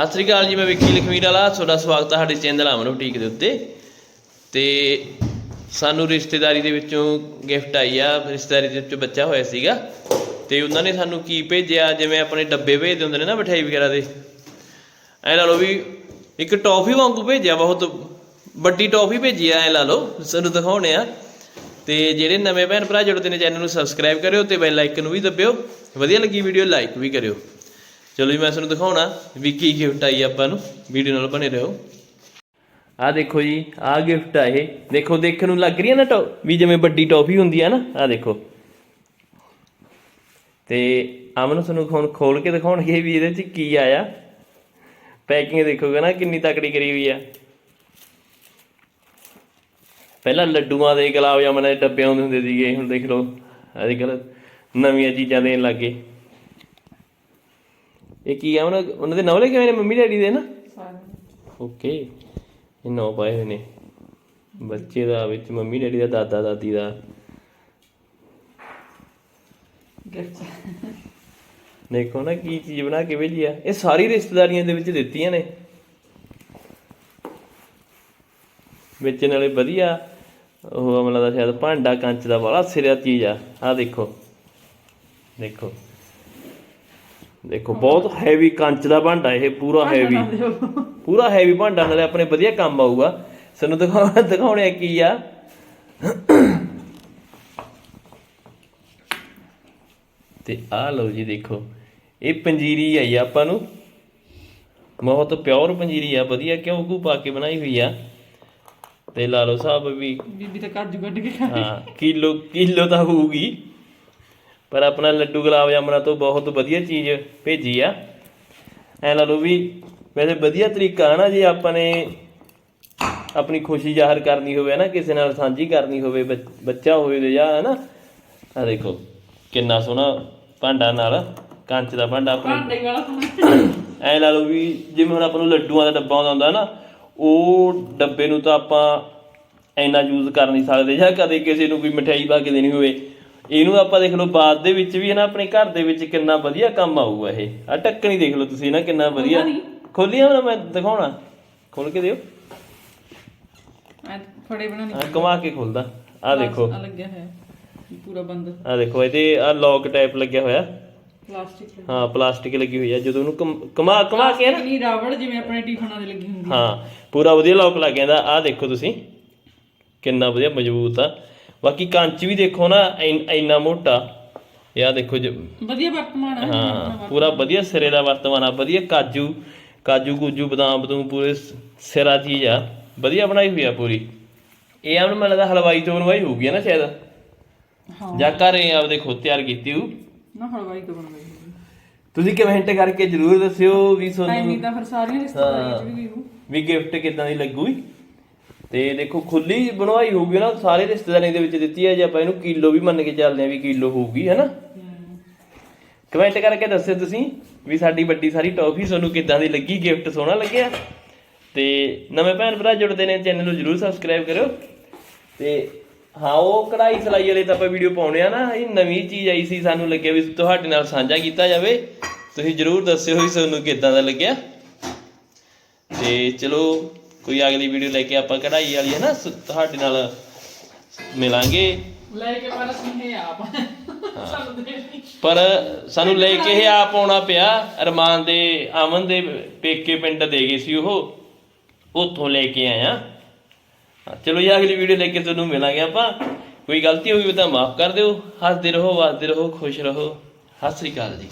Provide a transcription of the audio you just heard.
ਸਤਿ ਸ੍ਰੀ ਅਕਾਲ ਜੀ, ਮੈਂ ਵਿੱਕੀ ਲਖਮੀਰ ਵਾਲਾ। ਤੁਹਾਡਾ ਸਵਾਗਤ ਹੈ ਸਾਡੇ ਚੈਨਲ ਅਮਨ ਬੁਟੀਕ ਦੇ ਉੱਤੇ। ਤੇ ਸਾਨੂੰ ਰਿਸ਼ਤੇਦਾਰੀ ਦੇ ਵਿੱਚੋਂ ਗਿਫਟ ਆਈ ਆ, ਰਿਸ਼ਤੇਦਾਰੀ ਦੇ ਵਿੱਚੋਂ ਬੱਚਾ ਹੋਇਆ ਸੀਗਾ। ਤੇ ਉਹਨਾਂ ਨੇ ਸਾਨੂੰ ਕੀ ਭੇਜਿਆ, ਜਿਵੇਂ ਆਪਣੇ ਡੱਬੇ ਭੇਜਦੇ ਹੁੰਦੇ ਨੇ ਨਾ ਮਠਿਆਈ ਵਗੈਰਾ ਦੇ। ਐ ਲਾ ਲਓ ਵੀ ਇੱਕ ਟੌਫੀ ਵਾਂਗੂ ਭੇਜਿਆ ਬਹੁਤ, ਵੱਡੀ ਟੌਫੀ ਭੇਜੀ ਆ, ਐ ਲਾ ਲਓ, ਸਾਨੂੰ ਦਿਖਾਉਣੇ ਆ। ਤੇ ਜਿਹੜੇ ਨਵੇਂ ਭੈਣ ਭਰਾ ਜੁੜਦੇ ਨੇ ਚੈਨਲ ਨੂੰ ਸਬਸਕ੍ਰਾਈਬ ਕਰਿਓ ਤੇ ਬੈਲ ਆਈਕਨ ਨੂੰ ਵੀ ਦੱਬਿਓ। ਵਧੀਆ ਲੱਗੀ ਵੀਡੀਓ ਲਾਈਕ ਵੀ ਕਰਿਓ। ਚਲੋ ਜੀ, ਮੈਂ ਤੁਹਾਨੂੰ ਦਿਖਾਉਣਾ ਵੀ ਕੀ ਗਿਫਟ ਆਈ ਆਪਾਂ ਨੂੰ। ਵੀਡੀਓ ਨਾਲ ਬਣੇ ਰਹੋ। ਆਹ ਦੇਖੋ ਜੀ, ਆਹ ਗਿਫਟ ਆ ਇਹ। ਦੇਖੋ, ਦੇਖਣ ਨੂੰ ਲੱਗ ਰਹੀ ਹੈ ਨਾ ਟੋ ਵੀ ਜਿਵੇਂ ਵੱਡੀ ਟੌਫੀ ਹੁੰਦੀ ਹੈ ਨਾ, ਆਹ ਦੇਖੋ। ਤੇ ਅਮਨ ਤੁਹਾਨੂੰ ਹੁਣ ਖੋਲ ਕੇ ਦਿਖਾਉਣਗੇ ਵੀ ਇਹਦੇ ਚ ਕੀ ਆਇਆ। ਪੈਕਿੰਗ ਦੇਖੋਗੇ ਨਾ, ਕਿੰਨੀ ਤਕੜੀ ਕਰੀ ਹੋਈ ਆ। ਪਹਿਲਾਂ ਲੱਡੂਆਂ ਦੇ ਗੁਲਾਬ ਜਾਮਨ ਦੇ ਡੱਬੇ ਆਉਂਦੇ ਹੁੰਦੇ ਸੀਗੇ, ਹੁਣ ਦੇਖ ਲਓ, ਅੱਜ ਕੱਲ ਨਵੀਆਂ ਚੀਜ਼ਾਂ ਦੇਣ ਲੱਗੇ ਇਹ ਕੀ ਆ ਉਹਨਾਂ ਉਹਨਾਂ ਦੇ ਨੌਲੇ ਕਿਵੇਂ ਨੇ? ਮੰਮੀ ਡੈਡੀ ਦੇ ਨਾ? ਓਕੇ ਇਹ ਨੌ ਪਾਏ ਹੋਏ ਨੇ। ਬੱਚੇ ਦਾ ਵਿੱਚ ਮੰਮੀ ਡੈਡੀ ਦਾ ਦਾਦਾ ਦਾਦੀ ਦਾ। ਦੇਖੋ ਨਾ ਕੀ ਚੀਜ਼ ਬਣਾ ਕੇ ਭੇਜੀ ਆ। ਇਹ ਸਾਰੀ ਰਿਸ਼ਤੇਦਾਰੀਆਂ ਦੇ ਵਿੱਚ ਦਿੱਤੀਆਂ ਨੇ। ਵਿੱਚ ਨਾਲੇ ਵਧੀਆ। ਉਹ ਅਮਲਾ ਦਾ ਸ਼ਾਇਦ ਭਾਂਡਾ ਕੰਚ ਦਾ ਬੜਾ ਸਿਰਿਆ ਚੀਜ਼ ਆ। ਆ ਦੇਖੋ। ਦੇਖੋ। ਦੇਖੋ ਬਹੁਤ ਹੈਵੀ ਕੰਚ ਦਾ ਭਾਂਡਾ ਇਹ ਪੂਰਾ ਹੈਵੀ ਪੂਰਾ ਹੈਵੀ ਭਾਂਡਾ ਨਾਲੇ ਆਪਣੇ ਵਧੀਆ ਕੰਮ ਆਊਗਾ। ਸਾਨੂੰ ਦਿਖਾ ਦਿਖਾਉਣੇ ਕੀ ਆ। ਤੇ ਆ ਲਓ ਜੀ ਦੇਖੋ ਇਹ ਪੰਜੀਰੀ ਆਈ ਆਪਾਂ ਨੂੰ। ਬਹੁਤ ਪਿਓਰ ਪੰਜੀਰੀ ਆ ਵਧੀਆ ਘਿਓ ਘੂ ਪਾ ਕੇ ਬਣਾਈ ਹੋਈ ਆ। ਤੇ ਲਾ ਲਓ ਸਾਹਿਬ ਵੀ ਬੀਬੀ ਤਾਂ ਕਾਜੂ ਕੱਢ ਕੇ ਹਾਂ ਕਿਲੋ ਕਿਲੋ ਤਾਂ ਹੋਊਗੀ। ਪਰ ਆਪਣਾ ਲੱਡੂ ਗੁਲਾਬ ਜਾਮਣਾ ਤੋਂ ਬਹੁਤ ਵਧੀਆ ਚੀਜ਼ ਭੇਜੀ ਆ। ਐ ਲਾ ਲਓ ਵੀ ਵੈਸੇ ਵਧੀਆ ਤਰੀਕਾ ਹੈ ਨਾ ਜੇ ਆਪਾਂ ਨੇ ਆਪਣੀ ਖੁਸ਼ੀ ਜ਼ਾਹਰ ਕਰਨੀ ਹੋਵੇ ਨਾ ਕਿਸੇ ਨਾਲ ਸਾਂਝੀ ਕਰਨੀ ਹੋਵੇ ਬੱਚ- ਹੋਵੇ ਤੇ ਜਾਂ ਹੈ ਨਾ। ਆ ਦੇਖੋ ਕਿੰਨਾ ਸੋਹਣਾ ਭਾਂਡਾ ਨਾਲ ਕੰਚ ਦਾ ਭਾਂਡਾ ਆਪਣੇ ਐ ਲਾ ਲਓ ਵੀ ਜਿਵੇਂ ਹੁਣ ਆਪਾਂ ਨੂੰ ਲੱਡੂਆਂ ਦਾ ਡੱਬਾ ਆਉਂਦਾ ਹੁੰਦਾ ਨਾ ਉਹ ਡੱਬੇ ਨੂੰ ਤਾਂ ਆਪਾਂ ਇੰਨਾ ਯੂਜ਼ ਕਰ ਨਹੀਂ ਸਕਦੇ ਜਾਂ ਕਦੇ ਕਿਸੇ ਨੂੰ ਕੋਈ ਮਠਿਆਈ ਪਾ ਕੇ ਦੇਣੀ ਹੋਵੇ। ਇਹਨੂੰ ਆਪਾਂ ਦੇਖ ਲਓ ਬਾਅਦ ਦੇ ਵਿੱਚ ਵੀ ਹੈ ਨਾ ਆਪਣੇ ਘਰ ਦੇ ਵਿੱਚ ਕਿੰਨਾ ਵਧੀਆ ਕੰਮ ਆਊਗਾ ਇਹ। ਆ ਢੱਕਣੀ ਦੇਖ ਲਓ ਤੁਸੀਂ ਨਾ ਕਿੰਨਾ ਵਧੀਆ। ਖੋਲੀਆਂ ਨਾ ਮੈਂ ਦਿਖਾਉਣਾ। ਖੋਲ ਕੇ ਦਿਓ। ਐ ਫੜੇ ਬਣਾਣੀ ਆ ਕਮਾ ਕੇ ਖੋਲਦਾ ਆ ਦੇਖੋ। ਆ ਲੱਗਿਆ ਹੈ ਪੂਰਾ ਬੰਦ। ਆ ਦੇਖੋ ਇਹਦੇ ਆ ਲੌਕ ਟਾਈਪ ਲੱਗਿਆ ਹੋਇਆ। ਪਲਾਸਟਿਕ ਹਾਂ ਪਲਾਸਟਿਕ ਲੱਗੀ ਹੋਈ ਆ। ਜਦੋਂ ਉਹਨੂੰ ਕਮ- ਕਮਾ ਕਮਾ ਕੇ ਨਾ। ਨਹੀਂ ਰਾਵੜ ਜਿਵੇਂ ਆਪਣੇ ਟਿਫਨਾਂ ਦੇ ਲੱਗੀ ਹੁੰਦੀ ਹਾਂ ਪੂਰਾ ਵਧੀਆ ਲੌਕ ਲੱਗ ਜਾਂਦਾ। ਆ ਦੇਖੋ ਤੁਸੀਂ। ਕਿੰਨਾ ਵਧੀਆ ਮਜ਼ਬੂਤ ਆ। ਬਾਕੀ ਕੰਚ ਵੀ ਦੇਖੋ ਨਾ ਇਨ- ਇੰਨਾ ਮੋਟਾ। ਇਹ ਆ ਦੇਖੋ ਜ- ਵਧੀਆ ਵਰਤਮਾਨ ਹੈ ਹਾਂ ਪੂਰਾ ਵਧੀਆ ਸਿਰੇ ਦਾ ਵਰਤਮਾਨ ਆ ਵਧੀਆ ਕਾਜੂ ਕਾਜੂ ਕੂਜੂ ਬਦਾਮ ਬਦੂਮ ਪੂਰੇ ਸ- ਸਿਰਾ ਚੀਜ਼ ਆ। ਵਧੀਆ ਬਣਾਈ ਹੋਈ ਆ ਪੂਰੀ। ਇਹ ਆਮ ਮੈਨੂੰ ਲੱਗਦਾ ਹਲਵਾਈ ਤੋਂ ਬਣਵਾਈ ਹੋਊਗੀ ਨਾ ਸ਼ਾਇਦ। ਹਾਂ। ਜਾਂ ਘਰੇ ਆਪਦੇ ਖੁਦ ਤਿਆਰ ਕੀਤੀ ਹੋਊ। ਨਾ ਹਲਵਾਈ ਤੋਂ ਬਣਵਾਈ ਤੁਸੀਂ ਕਮੈਂਟ ਕਰਕੇ ਜਰੂਰ ਦੱਸਿਓ ਵੀ ਤੁਹਾਨੂੰ ਟਾਈਮਿੰਗ ਤਾਂ ਫਿਰ ਸਾਰੀਆਂ ਰਿਸ਼ਤੇਦਾਰੀਆਂ ਚ ਵੀ ਹੋਊ। ਵੀ ਗਿਫਟ ਕਿਦਾਂ ਦੀ ਲੱਗੂਗੀ? ਤੇ ਦੇਖੋ, ਖੁੱਲੀ ਬਣਵਾਈ ਹੋਊਗੀ ਨਾ, ਸਾਰੇ ਰਿਸ਼ਤੇਦਾਰਾਂ ਦੇ ਵਿੱਚ ਦਿੱਤੀ ਹੈ, ਜੇ ਆਪਾਂ ਇਹਨੂੰ ਕਿਲੋ ਵੀ ਮੰਨ ਕੇ ਚੱਲਦੇ ਆ ਵੀ ਕਿਲੋ ਹੋਊਗੀ ਹੈਨਾ ਕਮੈਂਟ ਕਰਕੇ ਦੱਸਿਓ ਤੁਸੀਂ ਵੀ ਸਾਡੀ ਵੱਡੀ ਸਾਰੀ ਟੌਫੀ ਤੁਹਾਨੂੰ ਕਿੱਦਾਂ ਦੀ ਲੱਗੀ, ਗਿਫਟ ਸੋਹਣਾ ਲੱਗਿਆ। ਤੇ ਨਵੇਂ ਭੈਣ ਭਰਾ ਜੁੜਦੇ ਨੇ, ਚੈਨਲ ਨੂੰ ਜਰੂਰ ਸਬਸਕ੍ਰਾਈਬ ਕਰਿਓ। ਤੇ ਹਾਂ, ਉਹ ਕਢਾਈ ਸਲਾਈ ਵਾਲੇ ਤਾਂ ਆਪਾਂ ਵੀਡੀਓ ਪਾਉਣੇ ਆ ਨਾ, ਇਹ ਨਵੀਂ ਚੀਜ਼ ਆਈ ਸੀ, ਸਾਨੂੰ ਲੱਗਿਆ ਵੀ ਤੁਹਾਡੇ ਨਾਲ ਸਾਂਝਾ ਕੀਤਾ ਜਾਵੇ। ਤੁਸੀਂ ਜਰੂਰ ਦੱਸਿਓ ਵੀ ਤੁਹਾਨੂੰ ਕਿੱਦਾਂ ਦਾ ਲੱਗਿਆ। ਤੇ ਚਲੋ ਕੋਈ ਅਗਲੀ ਵੀਡੀਓ ਲੈ ਕੇ ਆਪਾਂ ਕਢਾਈ ਵਾਲੀ ਹੈ ਨਾ ਸ- ਤੁਹਾਡੇ ਨਾਲ ਮਿਲਾਂਗੇ। ਲੈ ਕੇ ਪਰ ਸੁਣੇ ਆਪ। ਸਾਨੂੰ ਦੇ ਨਹੀਂ ਪਰ ਸਾਨੂੰ ਲੈ ਕੇ ਇਹ ਆਪ ਆਉਣਾ ਪਿਆ। ਅਰਮਾਨ ਦੇ ਅਮਨ ਦੇ ਪੇਕੇ ਪਿੰਡ ਦੇ ਗਏ ਸੀ ਉਹ। ਉੱਥੋਂ ਲੈ ਕੇ ਆਇਆ ਹਾਂ, ਚਲੋ ਜੀ ਅਗਲੀ ਵੀਡੀਓ ਲੈ ਕੇ ਤੁਹਾਨੂੰ ਮਿਲਾਂਗੇ ਆਪਾਂ। ਕੋਈ ਗਲਤੀ ਹੋਈ ਤਾਂ ਮਾਫ ਕਰ ਦਿਓ। ਹੱਸਦੇ ਰਹੋ ਵਸਦੇ ਰਹੋ ਖੁਸ਼ ਰਹੋ। ਸਤਿ ਸ੍ਰੀ ਅਕਾਲ ਜੀ।